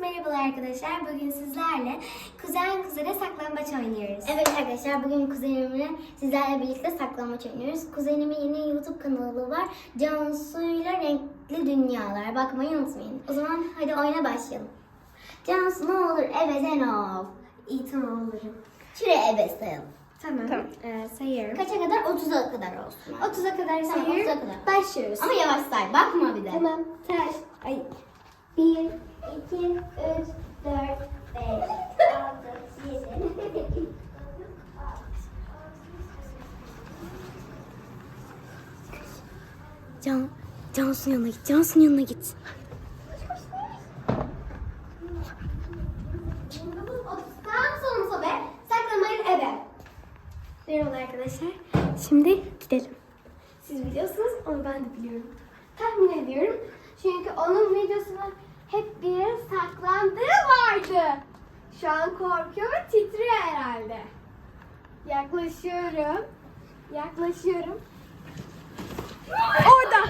merhabalar arkadaşlar. Bugün sizlerle kuzen kuzene saklambaç oynuyoruz. Evet arkadaşlar bugün kuzenimle sizlerle birlikte saklambaç oynuyoruz. Kuzenimin yeni YouTube kanalı var. Cansu'yla Renkli Dünyalar. Bakmayı unutmayın. O zaman hadi oyuna başlayalım. Cansu ne olur ebesen ol. İyi tamam olurum. Şuraya ebe sayalım. Tamam. Tamam. Ee, sayıyorum. Kaça kadar? 30'a kadar olsun. 30'a kadar Tamam, sayıyorum. 30'a kadar. Başlıyoruz. Ama yavaş say. Bakma bir de. Tamam. Taş. Ay. 1, 2, 3, 4, 5, 6, 7. Can, Cansu'nun yanına git. Cansu'nun yanına git. Merhaba arkadaşlar. Şimdi gidelim. Siz biliyorsunuz ama ben de biliyorum. Tahmin ediyorum. Çünkü onun videosunda hep bir saklandığı vardı. Şu an korkuyor ve titriyor herhalde. Yaklaşıyorum. Yaklaşıyorum. Orada.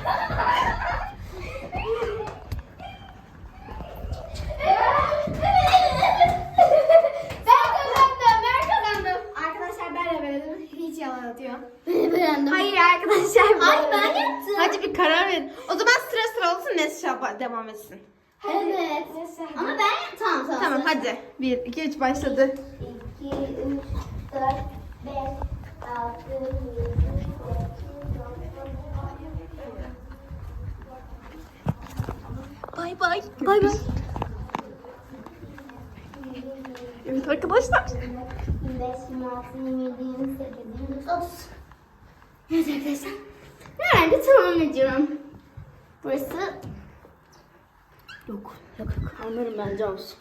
ben kazandım. Ben kazandım. Arkadaşlar ben ebeledim. Hiç yalan atıyor. Beni beğendim. Hayır arkadaşlar. Hayır ben yaptım. Hadi bir karar verin. O zaman sıra sıra olsun Nesşah devam etsin. Evet. Neyse. Ama ben tamam tamam. Tamam hadi. 1, 2, 3 başladı. 2, 3, 4, 5, 6, 7, Bay bay. Bay bay. Evet arkadaşlar. 25, 26, 27, 28, 29, 30. Evet arkadaşlar. Herhalde tamam ediyorum. Burası Yok. Yok yok. Anlarım ben Cansu.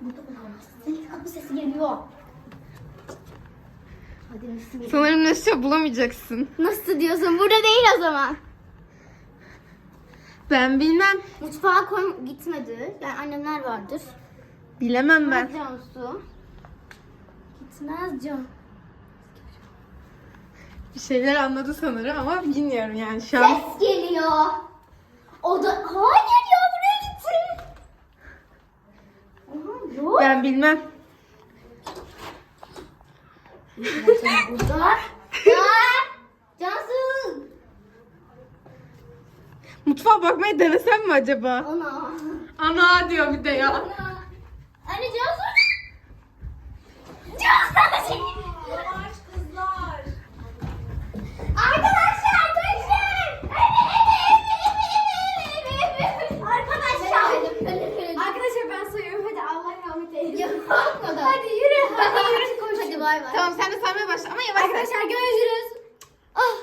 burada olamaz. Senin kapı sesi geliyor. Hadi nasıl geliyor? Sanırım Nesşah bulamayacaksın. Nasıl diyorsun? Burada değil o zaman. Ben bilmem. Mutfağa koy gitmedi. Yani annemler vardır. Bilemem ben. Cansu. Gitmez Can. Bir şeyler anladı sanırım ama bilmiyorum yani şu an. Ses geliyor. O da hayır ya buraya gitti. Aha, yok. Ben bilmem. Burada. Mutfağa bakmayı denesem mi acaba? Ana. Ana diyor bir de ya. Ana. Anne Cansu. Cansu. Yavaş kızlar. Arkadaşlar koşun. Arkadaşlar. Arkadaşlar ben sayıyorum. Hadi Allah rahmet eylesin. Yapmadı. Hadi yürü. Hadi yürü koş. Hadi bay bay. Tamam sen de saymaya başla ama yavaş. Arkadaşlar görüşürüz. Ah.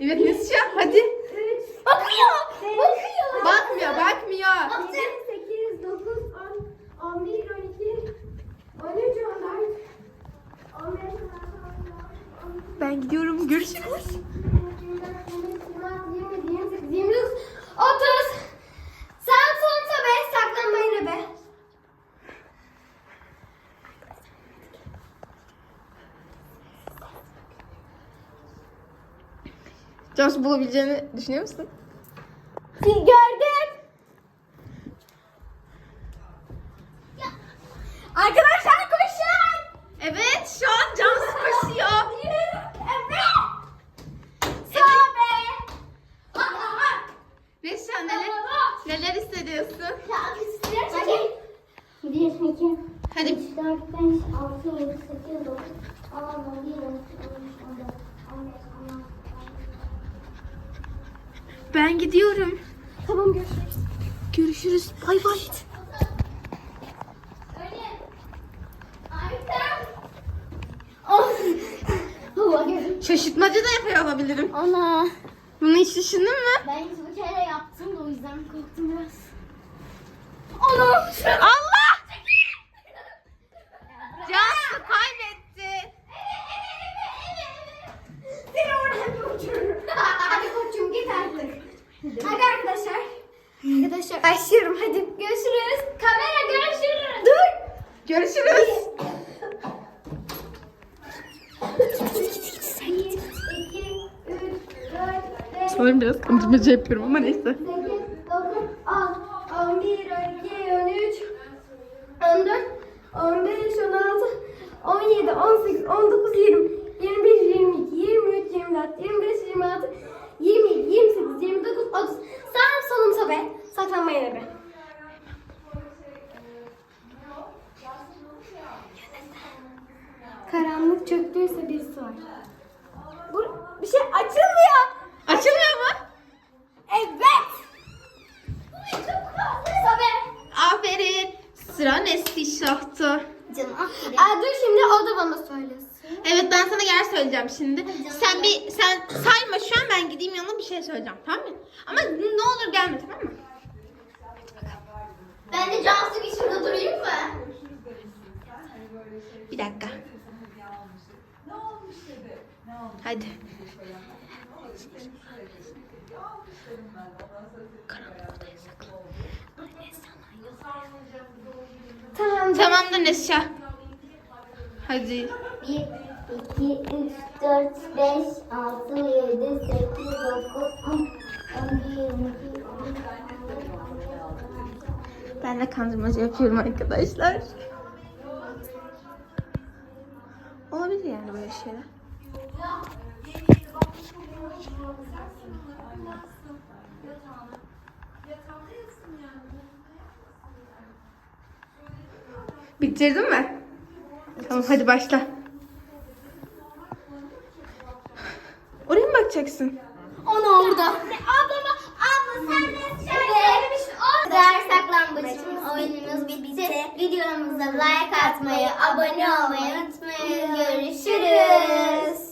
Evet Nesşah hadi. Bakıyor. Bakıyor. Bakmıyor bakmıyor. Baktı. 8, 9, 10, 11, 12, 13, 14, 15, 16, Ben gidiyorum. Görüşürüz. 29, 30. Sen sonunda be saklanmayın be. Cansu bulabileceğini düşünüyor musun? Gördüm. Arkadaşlar koşun. Evet şu an Cansu koşuyor. Evet. Sağ be. Nesşah neler, neler hissediyorsun? Hadi. 1, 2, Hadi 3, 4, 5, 6, 7, 8, 9, 10, 11, 12, 13, 14, 15, 16, ben gidiyorum. Tamam görüşürüz. Görüşürüz. Bay bay. Şaşırtmacı da yapıyor olabilirim. Ana. Bunu hiç düşündün mü? Ben hiç bir kere yaptım da o yüzden korktum biraz. Allah! Cansu kaybetti. Seni oradan uçururum. Hadi koçum git artık. Hadi arkadaşlar. Arkadaşlar başlıyorum hadi. Görüşürüz. Kamera görüşürüz. Dur. Görüşürüz. 1, 2, 3, 4, 5, Sanırım biraz kandırmacı yapıyorum ama neyse. 8, 9, 10, 11, 12, 13, 14, 15, 16, 17, 18, 19, 20, 21, 22, 23, 24, 25, 26, 27, 28, 29, 30. Sağım solum sobe. Saklanmayın ebe. Karanlık çöktüyse birisi var. Bu bir şey açılmıyor. Açılmıyor mu? Evet. Aferin. Sıra Nesli şahtı. Canım aferin. Aa, dur şimdi o da bana söylesin. Evet ben sana yer söyleyeceğim şimdi. Sen bir sen sayma şu an ben gideyim yanına bir şey söyleyeceğim tamam mı? Ama ne olur gelme tamam mı? Ben de Cansu gibi şurada durayım mı? Bir dakika. Hadi. Tamam. Tamamdır Nesşah. Hadi. 1, 2, 3, 4, 5, 6, 7, 8, 9, 10, 11, 12, Ben de kandırmaca yapıyorum arkadaşlar. Olabilir yani böyle şeyler. Bitirdin mi? Tamam hadi başla. Oraya mı bakacaksın? Onu orada. Ablama, abla sen de. Kadar saklambaçımız oyunumuz bitti. Videomuza like atmayı, abone olmayı unutmayın. Görüşürüz.